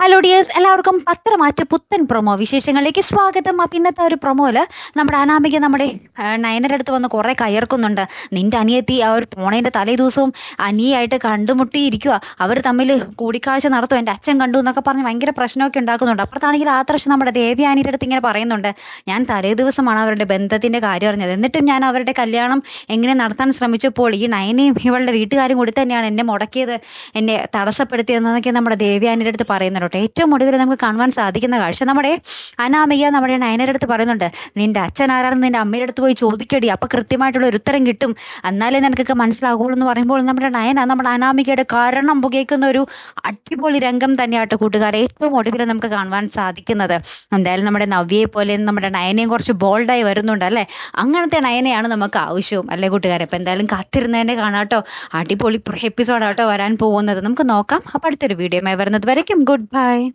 Hello dears എല്ലാവർക്കും പത്രമാറ്റ പുത്തൻ promo വിശേഷങ്ങളിലേക്ക് സ്വാഗതം. അപ്പം ഇന്നത്തെ ഒരു പ്രൊമോയിൽ നമ്മുടെ അനാമിക നമ്മുടെ ആ, നയനയുടെ അടുത്ത് വന്ന് കുറേ കയർക്കുന്നുണ്ട്. നിന്റെ അനിയത്തി ആ ഒരു പോണേന്റെ തലേ ദിവസവും അനിയായിട്ട് കണ്ടുമുട്ടിയിരിക്കുക അവർ തമ്മിൽ കൂടിക്കാഴ്ച നടത്തും. എന്റെ അച്ഛൻ കണ്ടു എന്നൊക്കെ പറഞ്ഞ് ഭയങ്കര പ്രശ്നമൊക്കെ ഉണ്ടാക്കുന്നുണ്ട്. അപ്പുറത്താണെങ്കിൽ പ്രശ്നം നമ്മുടെ ദേവയാനിയുടെ അടുത്ത് ഇങ്ങനെ പറയുന്നുണ്ട്. ഞാൻ തലേ ദിവസമാണ് അവരുടെ ബന്ധത്തിന്റെ കാര്യം അറിഞ്ഞത്. എന്നിട്ടും ഞാൻ അവരുടെ കല്യാണം എങ്ങനെ നടത്താൻ ശ്രമിച്ചപ്പോൾ ഈ നയനയും ഇവളുടെ വീട്ടുകാരും കൂടി തന്നെയാണ് എന്നെ മുടക്കിയത് എന്നെ തടസ്സപ്പെടുത്തിയതെന്നൊക്കെ നമ്മുടെ ദേവി അനിയുടെ അടുത്ത് പറയുന്നുണ്ട്. കേട്ടോ ഏറ്റവും ഒടുവിൽ നമുക്ക് കാണുവാൻ സാധിക്കുന്ന കാഴ്ച. നമ്മുടെ അനാമിക നമ്മുടെ നയനയുടെ അടുത്ത് പറയുന്നുണ്ട് നിന്റെ അച്ഛൻ ആരാണെന്ന് നിന്റെ അമ്മയുടെ അടുത്ത് പോയി ചോദിക്കടി. അപ്പൊ കൃത്യമായിട്ടുള്ള ഒരു ഉത്തരം കിട്ടും. എന്നാലേ നിനക്കൊക്കെ മനസ്സിലാകുള്ളൂ എന്ന് പറയുമ്പോൾ നമ്മുടെ നയന നമ്മുടെ അനാമികയുടെ കാരണം പുകയ്ക്കുന്ന ഒരു അടിപൊളി രംഗം തന്നെയാട്ടോ കൂട്ടുകാരെ. ഏറ്റവും ഒടുവിൽ നമുക്ക് കാണുവാൻ സാധിക്കുന്നത്. എന്തായാലും നമ്മുടെ നവ്യയെ പോലെ നമ്മുടെ നയനയും കുറച്ച് ബോൾഡായി വരുന്നുണ്ട് അല്ലേ? അങ്ങനത്തെ നയനയാണ് നമുക്ക് ആവശ്യവും അല്ലേ കൂട്ടുകാരെ? അപ്പം എന്തായാലും കാത്തിരുന്നതിനെ കാണാട്ടോ. അടിപൊളി എപ്പിസോഡാട്ടോ വരാൻ പോകുന്നത്. നമുക്ക് നോക്കാം. അപ്പം അടുത്തൊരു വീഡിയോ വരുന്നത് വരയ്ക്കും. Good bye Hi